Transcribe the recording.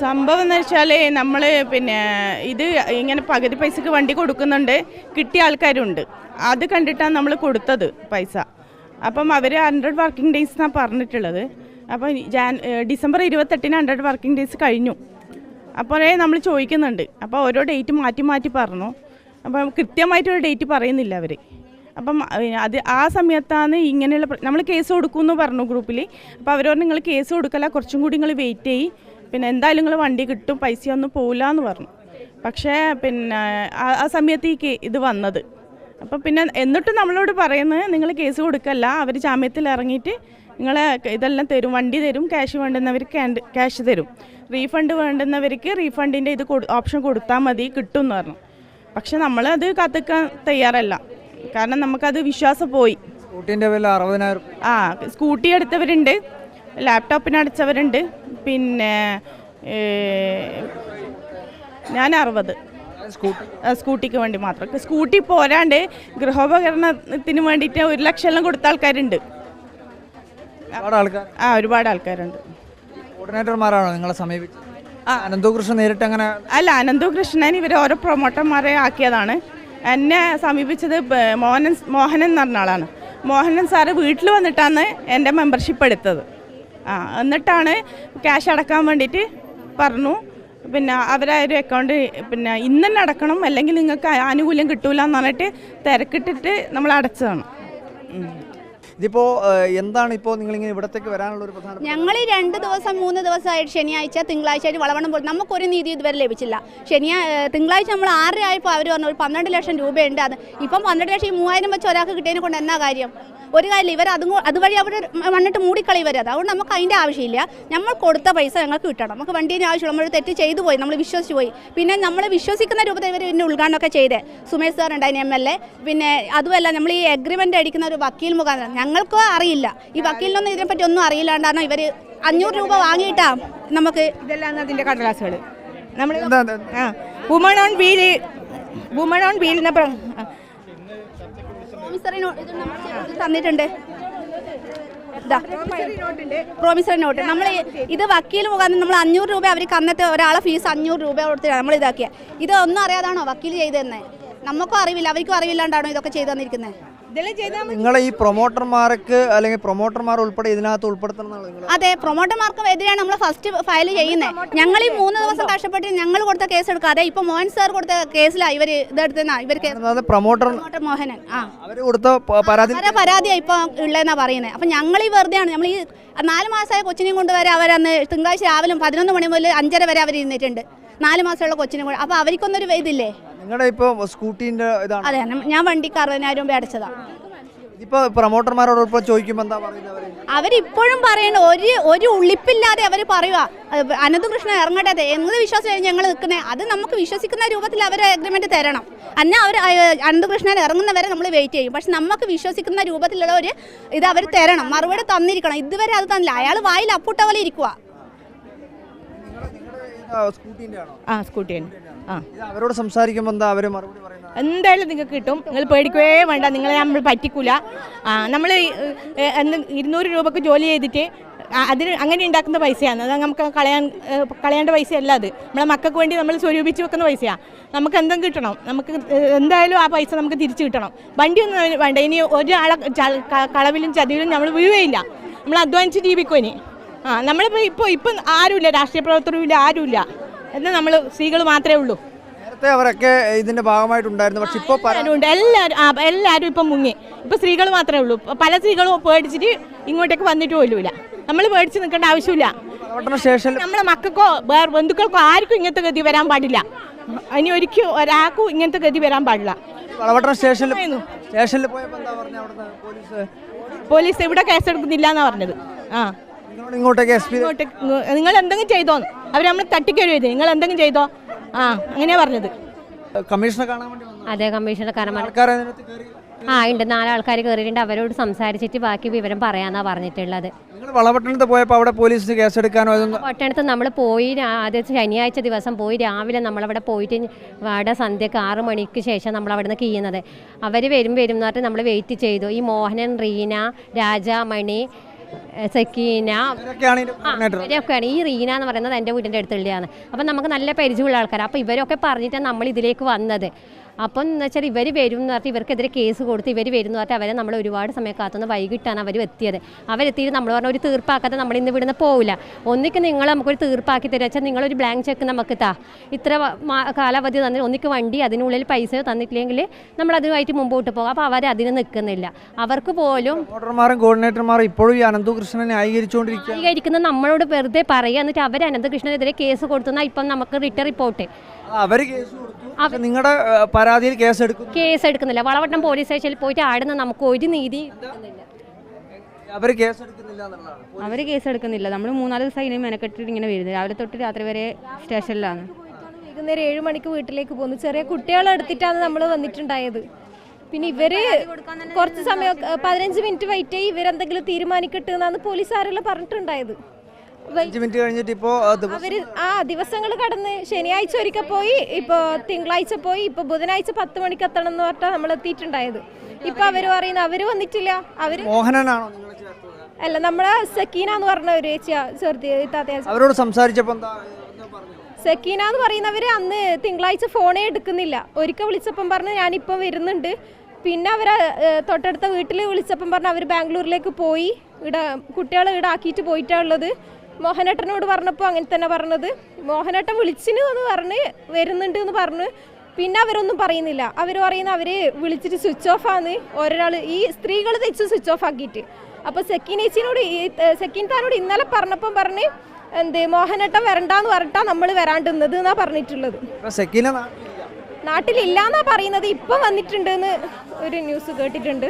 സംഭവം എന്ന് വെച്ചാൽ നമ്മൾ പിന്നെ ഇത് ഇങ്ങനെ പകുതി പൈസക്ക് വണ്ടി കൊടുക്കുന്നുണ്ട് കിട്ടിയ ആൾക്കാരുണ്ട്. അത് കണ്ടിട്ടാണ് നമ്മൾ കൊടുത്തത് പൈസ. അപ്പം അവർ ഹൺഡ്രഡ് വർക്കിംഗ് ഡേയ്സ് എന്നാണ് പറഞ്ഞിട്ടുള്ളത്. അപ്പം ജാൻ ഡിസംബർ ഇരുപത്തെട്ടിന് ഹൺഡ്രഡ് വർക്കിംഗ് ഡേയ്സ് കഴിഞ്ഞു. അപ്പോഴേ നമ്മൾ ചോദിക്കുന്നുണ്ട്. അപ്പോൾ ഓരോ ഡേറ്റ് മാറ്റി മാറ്റി പറഞ്ഞു. അപ്പം കൃത്യമായിട്ടൊരു ഡേറ്റ് പറയുന്നില്ല അവർ അപ്പം അത് ആ സമയത്താണ് ഇങ്ങനെയുള്ള നമ്മൾ കേസ് കൊടുക്കുമെന്ന് പറഞ്ഞു ഗ്രൂപ്പിൽ അപ്പോൾ അവരോട് നിങ്ങൾ കേസ് കൊടുക്കല കുറച്ചും കൂടി നിങ്ങൾ വെയിറ്റ് ചെയ്യ്. പിന്നെ എന്തായാലും നിങ്ങൾ വണ്ടി കിട്ടും പൈസയൊന്നും പോവില്ല എന്ന് പറഞ്ഞു. പക്ഷേ പിന്നെ ആ- സമയത്തേക്ക് സമയത്ത് ഈ ഇത് വന്നത്. അപ്പം പിന്നെ എന്നിട്ട് നമ്മളോട് പറയുന്നത് നിങ്ങൾ കേസ് കൊടുക്കല്ല അവർ ജാമ്യത്തിൽ ഇറങ്ങിയിട്ട് നിങ്ങളെ ഇതെല്ലാം തരും വണ്ടി തരും ക്യാഷ് വേണ്ടുന്നവർക്ക് ക്യാഷ് തരും. റീഫണ്ട് വേണ്ടുന്നവർക്ക് റീഫണ്ടിന്റെ ഇത് ഓപ്ഷൻ കൊടുത്താൽ മതി കിട്ടും എന്ന് പറഞ്ഞു. പക്ഷെ നമ്മളത് കത്തിക്കാൻ തയ്യാറല്ല. കാരണം നമുക്കത് വിശ്വാസം പോയി. സ്കൂട്ടീന്റെ വില അറുപതിനായിരം. ആ സ്കൂട്ടി എടുത്തവരുണ്ട്. ലാപ്ടോപ്പിന് അടച്ചവരുണ്ട്. പിന്നെ ഞാൻ അറുപത്. സ്കൂട്ടിക്ക് വേണ്ടി മാത്രം. സ്കൂട്ടി പോരാണ്ട് ഗൃഹോപകരണത്തിന് വേണ്ടിയിട്ട് ഒരു ലക്ഷം എല്ലാം കൊടുത്ത ആൾക്കാരുണ്ട്. ആ ഒരുപാട് ആൾക്കാരുണ്ട്. കോർഡിനേറ്റർമാരാണോ നിങ്ങളെ സമീപിച്ചത്? അനന്തകൃഷ്ണൻ നേരിട്ട് അങ്ങനെ അല്ല അനന്തു കൃഷ്ണൻ ഇവർ ഓരോ പ്രൊമോട്ടർമാരെ ആക്കിയതാണ്. എന്നെ സമീപിച്ചത് മോഹനൻ മോഹനൻ എന്ന് പറഞ്ഞ ആളാണ്. മോഹനൻ സാറ് വീട്ടിൽ വന്നിട്ടാണ് എന്റെ മെമ്പർഷിപ്പ് എടുത്തത്. ആ എന്നിട്ടാണ് ക്യാഷ് അടക്കാൻ വേണ്ടിയിട്ട് പറഞ്ഞു. പിന്നെ അവരെ ഒരു അക്കൗണ്ട് പിന്നെ ഇന്ന് തന്നെ അടക്കണം അല്ലെങ്കിൽ നിങ്ങൾക്ക് ആനുകൂല്യം കിട്ടൂല എന്ന് പറഞ്ഞിട്ട് തിരക്കിട്ടിട്ട് നമ്മൾ അടച്ചതാണ്. ഇതിപ്പോ എന്താണ് എന്താണ് ഇപ്പോൾ നിങ്ങളിങ്ങനെ ഇവിടത്തേക്ക് വരാനുള്ള ഒരു പ്രധാന ഞങ്ങൾ ഈ രണ്ട് ദിവസം മൂന്ന് ദിവസമായിട്ട് ശനിയാഴ്ച തിങ്കളാഴ്ച ആയിട്ട് വളവണം പോയി. നമുക്കൊരു നീതി ഇതുവരെ ലഭിച്ചില്ല. ശനിയാ തിങ്കളാഴ്ച നമ്മൾ ആറര ആയപ്പോൾ അവർ പറഞ്ഞു ഒരു പന്ത്രണ്ട് ലക്ഷം രൂപയുണ്ട്. അത് ഇപ്പം പന്ത്രണ്ട് ലക്ഷം ഈ മൂവായിരം വെച്ച് ഒരാൾക്ക് കിട്ടിയതിനെ കൊണ്ട് എന്നാ കാര്യം? ഒരു കാര്യം ഇവർ അതും അതുവഴി അവർ വന്നിട്ട് മൂടിക്കളി വരും അതുകൊണ്ട് നമുക്ക് അതിന്റെ ആവശ്യമില്ല. നമ്മൾ കൊടുത്ത പൈസ ഞങ്ങൾക്ക് കിട്ടണം. നമുക്ക് വണ്ടീന്റെ ആവശ്യമുള്ള നമ്മൾ തെറ്റ് ചെയ്തു പോയി. നമ്മൾ വിശ്വസിച്ച് പോയി. പിന്നെ നമ്മൾ വിശ്വസിക്കുന്ന രൂപത്തിൽ ഇവർ പിന്നെ ഉദ്ഘാടനമൊക്കെ ചെയ്തേ. സുമേഷ് സാർ ഉണ്ടായിരുന്നു എം എൽ എ. പിന്നെ അതുമല്ല നമ്മൾ ഈ അഗ്രിമെന്റ് അടിക്കുന്ന ഒരു വക്കീൽ മുഖാന്തരം. ഞങ്ങൾക്ക് അറിയില്ല. ഈ വക്കീലിനൊന്നും ഇതിനെപ്പറ്റി ഒന്നും അറിയില്ലാണ്ടാണ് ഇവർ അഞ്ഞൂറ് രൂപ വാങ്ങിയിട്ടാ നമുക്ക് ഇതെല്ലാം അതിന്റെ കടലാസുകൾ നമ്മൾ woman on wheel woman on വീലിനെ promissory note നമുക്ക് തന്നിട്ടുണ്ട് പ്രോമിസറി നോട്ട് നമ്മൾ ഇത് വക്കീൽ മുഖാന്തരം നമ്മൾ അഞ്ഞൂറ് രൂപ അവർക്ക് അന്നത്തെ ഒരാളെ ഫീസ് അഞ്ഞൂറ് രൂപ കൊടുത്തിട്ടാണ് നമ്മൾ ഇതാക്കിയത് ഇത് ഒന്നും അറിയാതാണോ വക്കീൽ ചെയ്തതെന്ന്? നമുക്കും അറിവില്ല അവർക്കും അറിവില്ലാണ്ടാണോ ഇതൊക്കെ ചെയ്തു തന്നിരിക്കുന്നത് നിങ്ങളെ ഈ പ്രൊമോട്ടർമാർക്ക് അല്ലെങ്കിൽ പ്രൊമോട്ടർമാർ ഉൾപ്പെടെ ഇതിനകത്ത് ഉൾപ്പെടുത്തണം അതെ പ്രൊമോട്ടർമാർക്കും എതിരെയാണ് നമ്മൾ ഫസ്റ്റ് ഫയൽ ചെയ്യുന്നത് ഞങ്ങൾ ഈ മൂന്ന് ദിവസം കഷ്ടപ്പെട്ട് ഞങ്ങൾ കൊടുത്ത കേസ് എടുക്കാതെ ഇപ്പൊ മോഹൻ സാർ കൊടുത്ത കേസിലാണ് ഇവർ ഇതെടുത്തെന്നാ ഇവർ കേസ് അതായത് പ്രൊമോട്ടർ പ്രൊമോട്ടർ മോഹനൻ ആ. അവർ കൊടുത്ത പരാതി പരാതിയാണ് ഇപ്പൊ ഉള്ളതെന്നാ പറയുന്നത് അപ്പൊ ഞങ്ങൾ ഈ വെറുതെയാണ്. നമ്മൾ ഈ നാല് മാസമായ കൊച്ചിനെയും കൊണ്ടുവരെ അവരന്ന് തിങ്കളാഴ്ച രാവിലെ പതിനൊന്ന് മണി മുതൽ അഞ്ചര വരെ അവർ ഇരുന്നിട്ടുണ്ട് നാല് മാസമുള്ള കൊച്ചിനെ കൂടെ അപ്പോൾ അവർക്കൊന്നൊരു ഇതില്ലേ നിങ്ങളുടെ ഇപ്പോൾ സ്കൂട്ടീന്റെ ഇതാണ്. അതെ ഞാൻ വണ്ടിക്ക് അറുപതിനായിരം രൂപ അടച്ചതാണ് ഇപ്പൊ പ്രൊമോട്ടർമാരോട് ഉൾപ്പെടെ ചോദിക്കുമ്പോൾ എന്താ പറയുന്നത് അവരിപ്പോഴും പറയണ ഒരു ഒരു ഉള്ളിപ്പില്ലാതെ അവർ പറയുക അനന്തകൃഷ്ണൻ ഇറങ്ങട്ടെ എന്ത് വിശ്വാസം ഞങ്ങൾ നിൽക്കുന്നത് അത് നമുക്ക് വിശ്വസിക്കുന്ന രൂപത്തിൽ അവർ അഗ്രിമെന്റ് തരണം. അന്നെ അവർ അനന്തകൃഷ്ണൻ ഇറങ്ങുന്നവരെ നമ്മൾ വെയിറ്റ് ചെയ്യും. പക്ഷെ നമുക്ക് വിശ്വസിക്കുന്ന രൂപത്തിലുള്ള ഒരു ഇത് അവർ തരണം. മറുപടി തന്നിരിക്കണം. ഇതുവരെ അത് തന്നില്ല. അയാൾ വായിൽ അപ്പുട്ട പോലെ ഇരിക്കുക ആ സ്കൂട്ടി തന്നെ ആ അവരോട് സംസാരിക്കുമ്പോൾ എന്താ അവർ മറുപടി പറയുന്നത്? എന്തായാലും നിങ്ങൾക്ക് കിട്ടും. നിങ്ങൾ പേടിക്കുകയേ വേണ്ട. നിങ്ങളെ നമ്മൾ പറ്റിക്കൂല. ആ നമ്മൾ ഇരുന്നൂറ് രൂപക്ക് ജോലി ചെയ്തിട്ട് അതിന് അങ്ങനെ ഉണ്ടാക്കുന്ന പൈസയാണ്. അത് നമുക്ക് കളയാൻ കളയേണ്ട പൈസയല്ല അത്. നമ്മളെ മക്കൾക്ക് വേണ്ടി നമ്മൾ സ്വരൂപിച്ച് വെക്കുന്ന പൈസയാണ് നമുക്ക് എന്തും കിട്ടണം. നമുക്ക് എന്തായാലും ആ പൈസ നമുക്ക് തിരിച്ചു കിട്ടണം. വണ്ടിയൊന്നും വേണ്ട. ഇനി ഒരാളെ കളവിലും ചതിവിലും നമ്മൾ വീഴുകയില്ല നമ്മൾ അധ്വാനിച്ച് ജീവിക്കും ഇനി? ആ നമ്മളിപ്പോൾ ഇപ്പോൾ ഇപ്പം ആരുമില്ല രാഷ്ട്രീയ പ്രവർത്തനവും ഇല്ല ആരുമില്ല. എന്നാൽ നമ്മൾ സ്ത്രീകൾ മാത്രമേ ഉള്ളൂ. നേരത്തെ അവരൊക്കെ ഇതിന്റെ ഭാഗമായിട്ടുണ്ടായിരുന്നു പക്ഷെ ഇപ്പോൾ എല്ലാവരും എല്ലാവരും ആ എല്ലാവരും ഇപ്പം മുങ്ങി. ഇപ്പോൾ സ്ത്രീകൾ മാത്രമേ ഉള്ളൂ. പല സ്ത്രീകളും പേടിച്ചിട്ട് ഇങ്ങോട്ടേക്ക് വന്നിട്ട് പോലുമില്ല. നമ്മൾ പേടിച്ച് നിൽക്കേണ്ട ആവശ്യമില്ല. നമ്മളെ മക്കൾക്കോ വേറെ ബന്ധുക്കൾക്കോ ആർക്കും ഇങ്ങനത്തെ ഗതി വരാൻ പാടില്ല. ഇനി ഒരിക്കലും ഒരാൾക്കും ഇങ്ങനത്തെ ഗതി വരാൻ പാടില്ല. സ്റ്റേഷനിൽ സ്റ്റേഷനിൽ പോയപ്പോൾ എന്താ പോലീസ്? പോലീസ് ഇവിടെ കേസെടുക്കുന്നില്ല എന്നാണ് പറഞ്ഞത്. ആ. ഇങ്ങോട്ടേക്ക് നിങ്ങൾ എന്തെങ്കിലും ചെയ്തോ? അവർ നമ്മൾ തട്ടിക്കരുത് നിങ്ങൾ എന്തെങ്കിലും ചെയ്തോ? ആ അങ്ങനെയാ പറഞ്ഞത്. കമ്മീഷണറെ കാണാൻ വേണ്ടി വന്നു അതെ അതിനകത്ത് കയറി ആ ഉണ്ട്. നാലാൾക്കാർ കയറിയിട്ടുണ്ട്. അവരോട് സംസാരിച്ചിട്ട് ബാക്കി വിവരം പറയാന്നാ പറഞ്ഞിട്ടുള്ളത്. വളപട്ടണത്ത് പോയപ്പോൾ അവിടെ പോലീസിന് കേസെടുക്കാനോ അതൊന്നും പട്ടണത്ത് നമ്മൾ പോയി ആദ്യ ശനിയാഴ്ച ദിവസം പോയി രാവിലെ നമ്മളവിടെ പോയിട്ട് അവിടെ സന്ധ്യക്ക് ആറ് മണിക്ക് ശേഷം നമ്മൾ അവിടെ നിന്ന് കീയുന്നത്. അവർ വരും വരും എന്ന് പറഞ്ഞിട്ട് നമ്മൾ വെയിറ്റ് ചെയ്തു. ഈ മോഹനൻ റീന രാജ മണി സക്കീന. ഇവരൊക്കെയാണ്. ഈ റീന എന്ന് പറയുന്നത് എന്റെ വീടിന്റെ അടുത്തുള്ളതാണ് അപ്പം നമുക്ക് നല്ല പരിചയമുള്ള ആൾക്കാർ അപ്പോൾ ഇവരൊക്കെ പറഞ്ഞിട്ടാണ് നമ്മൾ ഇതിലേക്ക് വന്നത്. അപ്പം എന്ന് വെച്ചാൽ ഇവർ വരും എന്ന് പറഞ്ഞിട്ട് ഇവർക്കെതിരെ കേസ് കൊടുത്ത് ഇവർ വരും എന്ന് പറഞ്ഞിട്ട് അവരെ നമ്മൾ ഒരുപാട് സമയം കാത്തുനിന്ന് വൈകിട്ടാണ് അവർ എത്തിയത്. അവരെത്തിയിട്ട് നമ്മൾ പറഞ്ഞ ഒരു തീർപ്പാക്കാതെ നമ്മൾ ഇന്ന് ഇവിടുന്ന് പോവില്ല. ഒന്നിക്ക് നിങ്ങൾ നമുക്കൊരു തീർപ്പാക്കി തരുക വെച്ചാൽ നിങ്ങളൊരു ബ്ലാങ്ക് ചെക്ക് നമുക്ക് താ. ഇത്ര കാലാവധി തന്നിട്ട് ഒന്നിക്ക് വണ്ടി അതിനുള്ളിൽ പൈസ തന്നിട്ടില്ലെങ്കിൽ നമ്മൾ അതുമായിട്ട് മുമ്പോട്ട് പോകാം. അപ്പോൾ അവർ അതിന് നിൽക്കുന്നില്ല. അവർക്ക് പോലും ഇപ്പോഴും ഈ അനന്തകൃഷ്ണനെ ന്യായീകരിച്ചുകൊണ്ടിരിക്കുക നമ്മളോട് വെറുതെ പറയുക എന്നിട്ട് അവർ അനന്തകൃഷ്ണനെതിരെ കേസ് കൊടുത്തുന്ന ഇപ്പം നമുക്ക് റിട്ടേൺ റിപ്പോർട്ട്. അവർ കേസ് കൊടുത്തു. നിങ്ങളുടെ പരാതിയിൽ കേസ് എടുക്കുന്നു. കേസ് എടുക്കുന്നില്ല. വളവട്ടം പോലീസ് സ്റ്റേഷനിൽ പോയിട്ട് ആടുന്ന നമുക്ക് ഒരു നീതി കിട്ടുന്നില്ല. അവർ കേസ് എടുക്കുന്നില്ല എന്നുള്ളതാണ്. അവർ കേസ് എടുക്കുന്നില്ല. നമ്മൾ മൂന്നാൽ ദിവസം അതിനെ മെനക്കെട്ടിട്ട് ഇങ്ങനെ വരുന്നത്. രാവിലെ തൊട്ട് രാത്രി വരെ സ്റ്റേഷനിലാണ്. വൈകുന്നേരം ഏഴ് മണിക്ക് വീട്ടിലേക്ക് പോകുന്നു. ചെറിയ കുട്ടികളെ എടുത്തിട്ടാണ് നമ്മൾ വന്നിട്ടുണ്ടായത്. പിന്നെ ഇവർ കുറച്ച് സമയം പതിനഞ്ച് മിനിറ്റ് വെയിറ്റ് ആയി ഇവരെന്തെങ്കിലും തീരുമാനിക്കട്ടെ എന്നാണ് പോലീസുകാരെല്ലാം പറഞ്ഞിട്ടുണ്ടായത്. മിനിറ്റ് കഴിഞ്ഞിട്ട് ഇപ്പോ അവർ ആ ദിവസങ്ങൾ കടന്ന് ശനിയാഴ്ച ഒരിക്കൽ പോയി ഇപ്പൊ തിങ്കളാഴ്ച പോയി ഇപ്പൊ ബുധനാഴ്ച പത്ത് മണിക്ക് എത്തണം എന്ന് പറഞ്ഞാൽ നമ്മൾ എത്തിയിട്ടുണ്ടായത്. ഇപ്പൊ അവർ പറയുന്നത് അവർ വന്നിട്ടില്ല. അവർ മോഹനനാണോ നിങ്ങൾ ചേർത്തത്? അല്ല നമ്മളെ സക്കീന എന്ന് പറഞ്ഞ ഒരു ചേച്ചിയാ ചെറുതി താത്തയാ അവരോട് സംസാരിച്ചപ്പോ? സക്കീന എന്ന് പറയുന്നവർ അന്ന് തിങ്കളാഴ്ച ഫോണേ എടുക്കുന്നില്ല. ഒരിക്കൽ വിളിച്ചപ്പം പറഞ്ഞ് ഞാനിപ്പം വരുന്നുണ്ട്. പിന്നെ അവർ തൊട്ടടുത്ത വീട്ടിൽ വിളിച്ചപ്പം പറഞ്ഞ് അവർ ബാംഗ്ലൂരിലേക്ക് പോയി. ഇവിടെ കുട്ടികളെ ഈടാക്കിയിട്ട് പോയിട്ടാണുള്ളത് മോഹനേട്ടനോട് പറഞ്ഞപ്പോൾ അങ്ങനെ തന്നെ പറഞ്ഞത്. മോഹനേട്ടൻ വിളിച്ചിന് എന്ന് പറഞ്ഞ് വരുന്നുണ്ട് എന്ന് പറഞ്ഞ് പിന്നെ അവരൊന്നും പറയുന്നില്ല. അവർ പറയുന്ന അവർ വിളിച്ചിട്ട് സ്വിച്ച് ഓഫ് ആണ് ഒരാൾ ഈ സ്ത്രീകൾ തെച്ച് സ്വിച്ച് ഓഫ് ആക്കിയിട്ട്. അപ്പോൾ സെക്കീൻ ഏച്ചിനോട് ഈ സെക്കീൻ താനോട് ഇന്നലെ പറഞ്ഞപ്പം പറഞ്ഞ് എന്ത് മോഹനട്ടം വരണ്ടെന്ന് പറഞ്ഞിട്ടാ നമ്മൾ വരാണ്ടുന്നത് എന്നാ പറഞ്ഞിട്ടുള്ളത്. നാട്ടിലില്ലാന്നാ പറയുന്നത് ഇപ്പം വന്നിട്ടുണ്ട് എന്ന് ഒരു ന്യൂസ് കേട്ടിട്ടുണ്ട്.